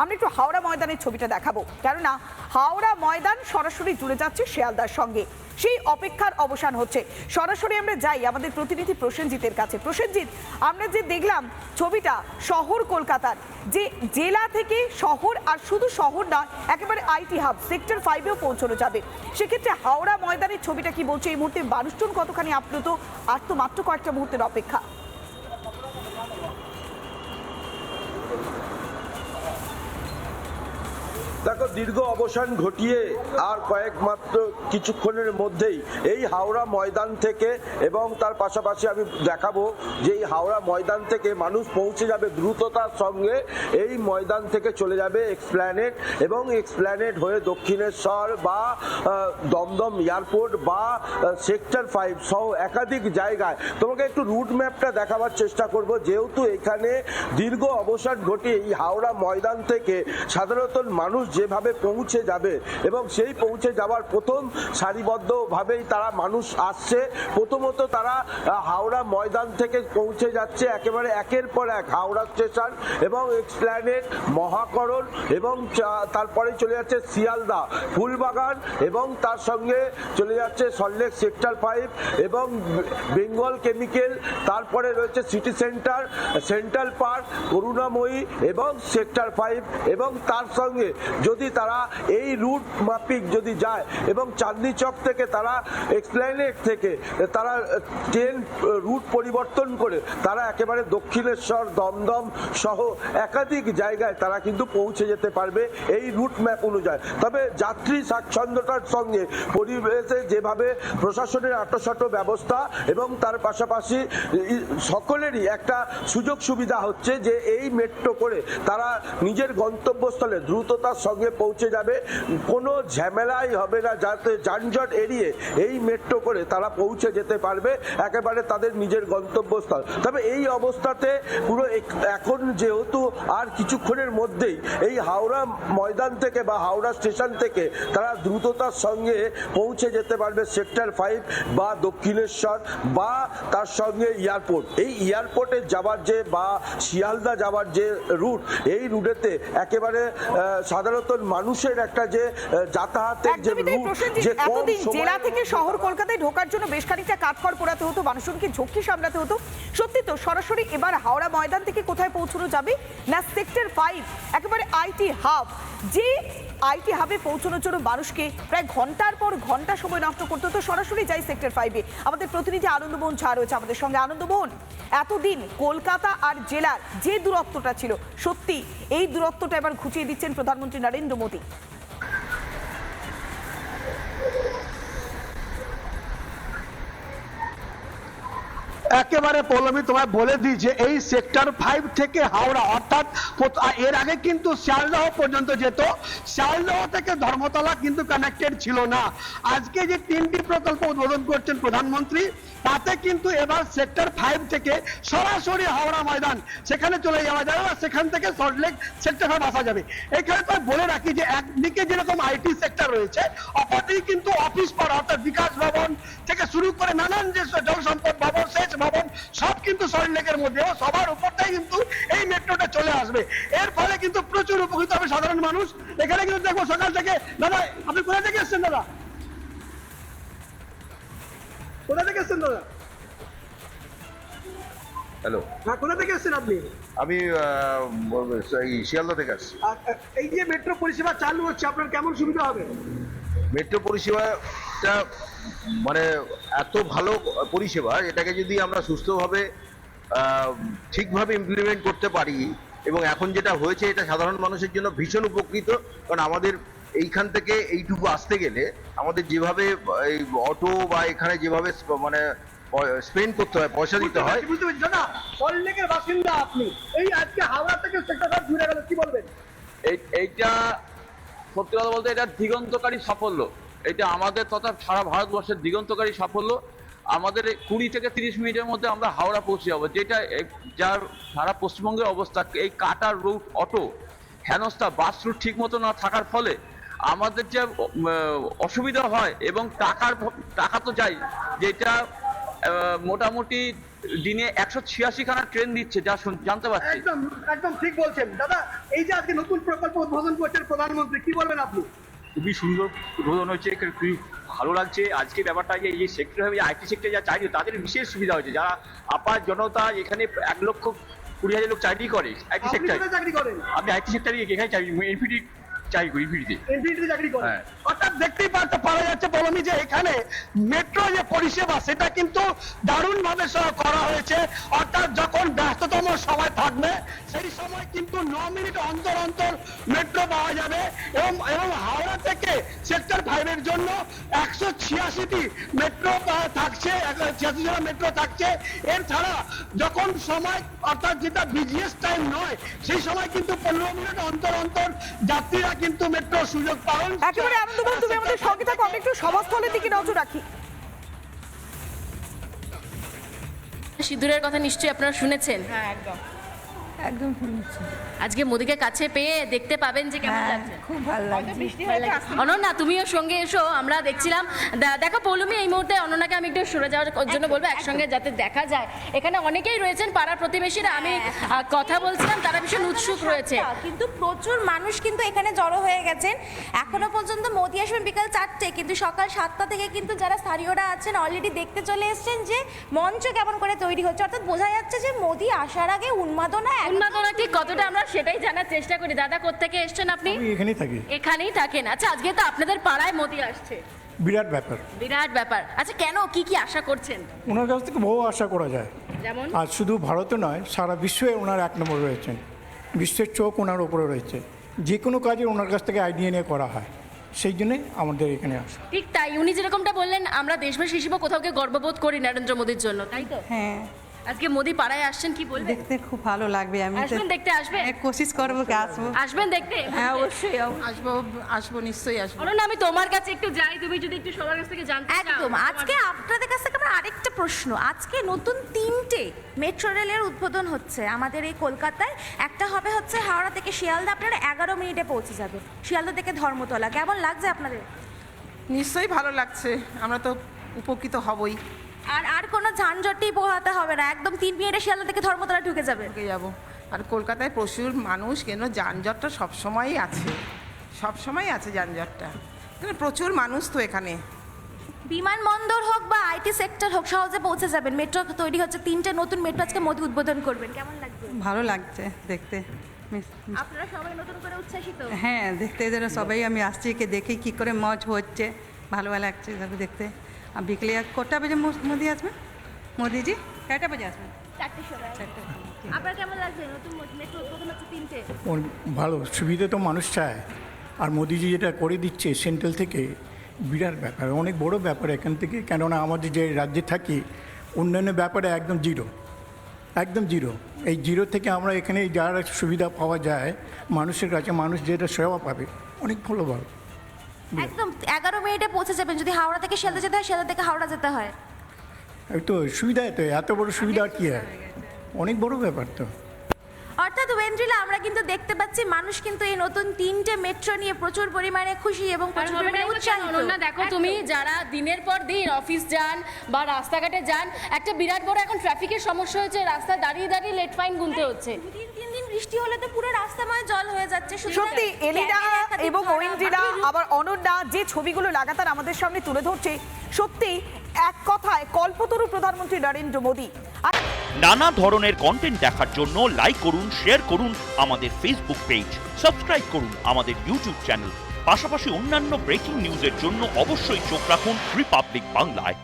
আমরা একটু হাওড়া ময়দানের ছবিটা দেখাবো। কেননা হাওড়া ময়দান সরাসরি জুড়ে যাচ্ছে শেয়ালদার সঙ্গে। সেই অপেক্ষার অবসান হচ্ছে। সরাসরি আমরা যাই আমাদের প্রতিনিধি প্রসেনজিতের কাছে। প্রসেনজিৎ, আমরা যে দেখলাম ছবিটা শহর কলকাতার, যে জেলা থেকে শহর আর শুধু শহর না একেবারে আইটি হাব, সেক্টর ফাইভেও পৌঁছানো যাবে। সেক্ষেত্রে হাওড়া ময়দানের ছবিটা কি বলছে? এই মুহূর্তে মানুষজন কতখানি আপ্লুত? আর তো মাত্র কয়েকটা মুহূর্তের অপেক্ষা। দীর্ঘ অবসান ঘটিয়ে আর কয়েক মাত্র কিছুক্ষণের মধ্যেই এই হাওড়া ময়দান থেকে এবং তার পাশাপাশি আমি দেখাবো যে এই হাওড়া ময়দান থেকে মানুষ পৌঁছে যাবে দ্রুততার সঙ্গে। এই ময়দান থেকে চলে যাবে এক্সপ্ল্যানেট এবং এক্সপ্ল্যানেট হয়ে দক্ষিণেশ্বর বা দমদম এয়ারপোর্ট বা সেক্টর ফাইভ সহ একাধিক জায়গায়। তোমাকে একটু রুট ম্যাপটা দেখাবার চেষ্টা করব। যেহেতু এখানে দীর্ঘ অবসান ঘটিয়ে এই হাওড়া ময়দান থেকে সাধারণত মানুষ যেভাবে পৌঁছে যাবে। এবং সেই পৌঁছে যাওয়ার প্রথম সারিবদ্ধভাবেই তারা মানুষ আসছে। প্রথমত তারা হাওড়া ময়দান থেকে পৌঁছে যাচ্ছে একেবারে একের পর এক হাওড়া স্টেশন এবং এক্সপ্ল্যানেট মহাকরণ এবং তারপরে চলে যাচ্ছে শিয়ালদা, ফুলবাগান এবং তার সঙ্গে চলে যাচ্ছে সল্টলেক সেক্টর ফাইভ এবং বেঙ্গল কেমিক্যাল, তারপরে রয়েছে city centre, central park, Karunamoyee এবং সেক্টর ফাইভ এবং তার সঙ্গে যদি তারা এই রুট মাফিক যদি যায় এবং চাঁদনি চক থেকে তারা এক্সপ্লেনেট থেকে তারা ট্রেন, রুট পরিবর্তন করে তারা একেবারে দক্ষিণেশ্বর, দমদম সহ একাধিক জায়গায় তারা কিন্তু পৌঁছে যেতে পারবে এই রুট ম্যাপ অনুযায়ী। তবে যাত্রী স্বাচ্ছন্দ্যতার সঙ্গে পরিবেশে যেভাবে প্রশাসনের আটোসাটো ব্যবস্থা এবং তার পাশাপাশি সকলেরই একটা সুযোগ সুবিধা হচ্ছে যে এই মেট্রো করে তারা নিজের গন্তব্যস্থলে দ্রুততার সঙ্গে পৌঁছে যাবে। কোনো ঝামেলাই হবে না, যাতে যানজট এড়িয়ে এই মেট্রো করে তারা পৌঁছে যেতে পারবে, একেবারে তাদের নিজের গন্তব্যস্থল। তবে এই অবস্থাতে পুরো এখন যেহেতু আর কিছুক্ষণের মধ্যেই এই হাওড়া ময়দান থেকে বা হাওড়া স্টেশন থেকে তারা দ্রুততার সঙ্গে পৌঁছে যেতে পারবে সেক্টর ফাইভ বা দক্ষিণেশ্বর বা তার সঙ্গে এয়ারপোর্ট। এই এয়ারপোর্টে যাওয়ার যে বা শিয়ালদা যাওয়ার যে রুট, এই রুটেতে একেবারে সাধারণত মানুষের একটা যে যাতায়াতের যে যে এতদিন জেলা থেকে শহর কলকাতায় ঢোকার জন্য বেশ খানিকটা কাঠখড় পোড়াতে হতো মানুষজনকে ঝক্কি সামলাতে হতো। সত্যি তো সরাসরি এবার হাওড়া ময়দান থেকে কোথায় পৌঁছানো যাবে? না সেক্টর ফাইভ একেবারে আইটি হাব যে আইটি হাবে পৌঁছানোর জন্য মানুষকে প্রায় ঘণ্টার পর ঘণ্টা সময় নষ্ট করতে হতো। সরাসরি যাই সেক্টর ফাইভে আমাদের প্রতিনিধি আনন্দমোহন ঝা রয়েছে আমাদের সঙ্গে। আনন্দমোহন, এতদিন কলকাতা আর জেলার যে দূরত্বটা ছিল, সত্যি এই দূরত্বটা এবার ঘুচিয়ে দিচ্ছেন প্রধানমন্ত্রী নরেন্দ্র মোদী। একেবারে পৌলমী তোমায় বলে দিই যে এই সেক্টর ফাইভ থেকে হাওড়া, অর্থাৎ এর আগে কিন্তু শিয়ালদহ পর্যন্ত যেত। শিয়ালদহ থেকে ধর্মতলা কিন্তু কানেক্টেড ছিল না। আজকে যে তিনটি প্রকল্প উদ্বোধন করছেন প্রধানমন্ত্রী, তাতে কিন্তু এবার সেক্টর ফাইভ থেকে সরাসরি হাওড়া ময়দান, সেখানে চলে যাওয়া যাবে বা সেখান থেকে সল্টলেক সেক্টর ফাইভ আসা যাবে। এখানে তো বলে রাখি যে একদিকে যেরকম আইটি সেক্টর রয়েছে, অপরদিকে কিন্তু অফিস পাড়া, অর্থাৎ বিকাশ ভবন থেকে শুরু করে নানান যে জলসম্পদ ভবন সেচ ভবন সব কিন্তু সল্টলেকের মধ্যে সবার উপরটাই কিন্তু এই মেট্রোটা চলে আসবে। এর ফলে কিন্তু প্রচুর উপকৃত হবে সাধারণ মানুষ। এখানে কিন্তু দেখব সকাল থেকে দাদা আপনি কোথা থেকে এসছেন দাদা? কোথা থেকে এসছেন দাদা? হ্যালো। হ্যাঁ কোথা থেকে এসছেন আপনি? আমি এই শিয়ালদা থেকে আসছি। এই যে মেট্রো পরিষেবা চালু হচ্ছে আপনার কেমন সুবিধা হবে? মেট্রো পরিষেবাটা মানে এত ভালো পরিষেবা এটাকে যদি আমরা সুস্থভাবে ঠিকভাবে ইমপ্লিমেন্ট করতে পারি এবং এখন যেটা হয়েছে এটা সাধারণ মানুষের জন্য ভীষণ উপকৃত। কারণ আমাদের এইখান থেকে এইটুকু আসতে গেলে আমাদের যেভাবে এই অটো বা এখানে যেভাবে মানে স্পেন্ড করতে হয় পয়সা দিতে হয়। বুঝতে পেরেছি। সল্টলেকের বাসিন্দা আপনি। এই আজকে হাওড়া থেকে সেক্টর ঘুরে গেল কি বলবেন? এই এইটা সত্যি কথা বলতে এটা দিগন্তকারী সাফল্য। এটা আমাদের তথা সারা ভারতবর্ষের দিগন্তকারী সাফল্য। আমাদের কুড়ি থেকে তিরিশ মিনিটের মধ্যে আমরা হাওড়া পৌঁছে যাব। যেটা যার সারা পশ্চিমবঙ্গের অবস্থা, এই কাটার রুট অটো, হেনস্থা, বাস রুট ঠিক মতো না থাকার ফলে আমাদের যে অসুবিধা হয় এবং টাকার টাকা তো চাই যেটা মোটামুটি দিনে একশো ছিয়াশি খানা ট্রেন দিচ্ছে যা জানতে পারছি। একদম একদম ঠিক বলছেন। দাদা, এই যে আজকে নতুন প্রকল্প উদ্বোধন করছেন প্রধানমন্ত্রী, কি বলবেন আপনি? খুবই সুন্দর উদ্বোধন হয়েছে খুবই ভালো লাগছে। আজকে ব্যাপারটা যে এই সেক্টর হবে আইটি সেক্টরে যা চাকরি তাদের বিশেষ সুবিধা হয়েছে। যারা আপার জনতা এখানে এক লক্ষ কুড়ি হাজার লোক চাকরি করে আইটি আপনি সেক্টরে চাকরি করেন? আমি আইটি সেক্টরে এখানে চাকরি এনপিটি চাকরি করি চাকরি করেন হ্যাঁ। অর্থাৎ দেখতেই পারতে পারা যাচ্ছে বলমি যে এখানে মেট্রো যে পরিষেবা সেটা কিন্তু দারুণ ভাবে করা হয়েছে। অর্থাৎ যখন ব্যস্ততম সময় থাকবে সেই সময় কিন্তু ন মিনিট অন্তর অন্তর মেট্রো পাওয়া যাবে। এবং এবং হাওড়া থেকে সেক্টর ফাইভের জন্য একশো ছিয়াশিটি মেট্রো থাকছে ছিয়াশি জন মেট্রো থাকছে। এর ছাড়া যখন সময় অর্থাৎ যেটা বিজিএস টাইম নয় সেই সময় কিন্তু পনেরো মিনিট অন্তর অন্তর যাত্রীরা কিন্তু মেট্রোর সুযোগ পাবেন একেবারে আনন্দমন তুমি আমাদের সঙ্গে থাকো আমরা একটু সভাস্থলের দিকে নজর রাখি। সিঁদুরের কথা নিশ্চয়ই আপনারা শুনেছেন। হ্যাঁ একদম। একদম শুনেছি আজকে মোদিকে কাছে পেয়ে দেখতে পাবেন যে কেমন হ্যাঁ লাগছে। খুব ভালো লাগছে। অনন্যা তুমিও সঙ্গে এসো আমরা দেখছিলাম। দেখো পৌলমি এই মুহূর্তে অনন্যাকে আমি একটু সরে যাওয়ার জন্য বলব একসঙ্গে যাতে দেখা যায়। এখানে অনেকেই রয়েছেন পাড়ার প্রতিবেশীরা। আমি কথা বলছিলাম তারা ভীষণ উৎসুক রয়েছে। কিন্তু প্রচুর মানুষ কিন্তু এখানে জড়ো হয়ে গেছেন। এখনও পর্যন্ত মোদি আসবেন বিকাল চারটে কিন্তু সকাল সাতটা থেকে কিন্তু যারা স্থানীয়রা আছেন অলরেডি দেখতে চলে এসছেন যে মঞ্চ কেমন করে তৈরি হচ্ছে। অর্থাৎ বোঝা যাচ্ছে যে মোদি আসার আগে উন্মাদনা উন্মাদনা ঠিক কতটা আমরা সেটাই জানার চেষ্টা করি। দাদা কোত্থেকে এসছেন আপনি? আমি এখানেই থাকি। এখানেই থাকেন। আচ্ছা আজকে তো আপনাদের পাড়ায় মোদি আসছে। বিরাট ব্যাপার। বিরাট ব্যাপার। আচ্ছা কেন কি কি আশা করছেন? ওনার কাছ থেকে বহু আশা করা যায়। যেমন? আর শুধু ভারতে নয় সারা বিশ্বে ওনার এক নম্বর রয়েছেন। বিশ্বের চোখ ওনার ওপরে রয়েছে। যে কোনো কাজে ওনার কাছ থেকে আইডিয়া নিয়ে করা হয়। সেই জন্যে আমাদের এখানে আসা। ঠিক তাই উনি যেরকমটা বললেন আমরা দেশবাসী হিসেবে কোথাও গর্ববোধ করি নরেন্দ্র মোদীর জন্য তাই তো? হ্যাঁ। আজকে মোদি পাড়ায় আসছেন কি বলবেন? দেখতে খুব ভালো লাগবে আমি আসবেন দেখতে আসবেন? হ্যাঁ, কোশিশ করব কি আসব? আসবেন দেখতে? হ্যাঁ অবশ্যই আসব আসব নিশ্চয়ই আসব। বলুন আমি তোমার কাছে একটু যাই তুমি যদি একটু সবার কাছ থেকে জানতে চাও। একদম আজকে আপনাদের কাছ থেকে আমার আরেকটা প্রশ্ন। আজকে নতুন তিনটে মেট্রো রেলের উদ্বোধন হচ্ছে আমাদের এই কলকাতায়। একটা হবে হচ্ছে হাওড়া থেকে শিয়ালদা আপনারা এগারো মিনিটে পৌঁছে যাবে। শিয়ালদা থেকে ধর্মতলা কেমন লাগছে আপনাদের? নিশ্চয়ই ভালো লাগছে আমরা তো উপকৃত হবই। আর আর কোনো যানজটই পোহাতে হবে না। একদম তিন মিনিটে শিয়ালদা থেকে ধর্মতলা ঢুকে যাবে। ঢুকে যাব। আর কলকাতায় প্রচুর মানুষ কেন যানজটটা সবসময়ই আছে। সব সবসময় আছে যানজটটা। কেন প্রচুর মানুষ তো এখানে। বিমানবন্দর হোক বা আইটি সেক্টর হোক সহজে পৌঁছে যাবেন। মেট্রো তৈরি হচ্ছে তিনটে নতুন মেট্রো আজকে মোদি উদ্বোধন করবেন। কেমন লাগবে ভালো লাগছে দেখতে। আপনারা সবাই নতুন করে উচ্ছ্বাসিত? হ্যাঁ দেখতে যেন সবাই আমি আসছি কি দেখি কি করে মজ হচ্ছে। ভালো লাগছে দেখতে। বিকেলে আর কটা বাজে মোদি আসবে মোদিজি কটা বাজে আসবেন চারটে সময় চারটে আপনার কেমন লাগছে নতুন মেট্রো উদ্বোধন হচ্ছে তিনটে ভালো সুবিধা তো মানুষ চায় আর মোদিজি যেটা করে দিচ্ছে সেন্ট্রাল থেকে বিরাট ব্যাপার অনেক বড় ব্যাপার এখান থেকে কেননা আমাদের যে রাজ্যে থাকি উন্নয়নের ব্যাপারে একদম জিরো একদম জিরো এই জিরো থেকে আমরা এখানে যারা সুবিধা পাওয়া যায় মানুষের কাছে মানুষ যেটা সেবা পাবে অনেক ভালো ভালো একদম এগারো মিনিটে পৌঁছে যাবেন। যদি হাওড়া থেকে শিয়ালদা যেতে হয় শিয়ালদা থেকে হাওড়া যেতে হয়। এই তো সুবিধা তো এত বড় সুবিধা আর কি হয় অনেক বড় ব্যাপার তো। অর্থাৎ ওয়েন্দ্রিলা আমরা কিন্তু দেখতে পাচ্ছি মানুষ কিন্তু এই নতুন তিনটে মেট্রো নিয়ে প্রচুর পরিমাণে খুশি এবং প্রচুর পরিমাণে না? উৎসাহিত। অনন্যা দেখো তুমি যারা দিনের পর দিন অফিস যান বা রাস্তাঘাটে যান একটা বিরাট বড় এখন ট্রাফিকের সমস্যা হয়েছে রাস্তায় দাঁড়িয়ে দাঁড়িয়ে লেট ফাইন গুনতে হচ্ছে। বৃষ্টি হলে তো পুরো রাস্তাময় জল হয়ে যাচ্ছে। সত্যি এলিনা এবং ঐন্দ্রিলা আবার অনন্যা যে ছবিগুলো লাগাতার আমাদের সামনে তুলে ধরছে সত্যি এক কথায় কল্পতরু প্রধানমন্ত্রী নরেন্দ্র মোদী। আর নানা ধরনের কন্টেন্ট দেখার জন্য লাইক করুন শেয়ার করুন আমাদের ফেসবুক পেজ সাবস্ক্রাইব করুন আমাদের ইউটিউব চ্যানেল পাশাপাশি অন্যান্য ব্রেকিং নিউজের জন্য অবশ্যই চোখ রাখুন রিপাবলিক বাংলায়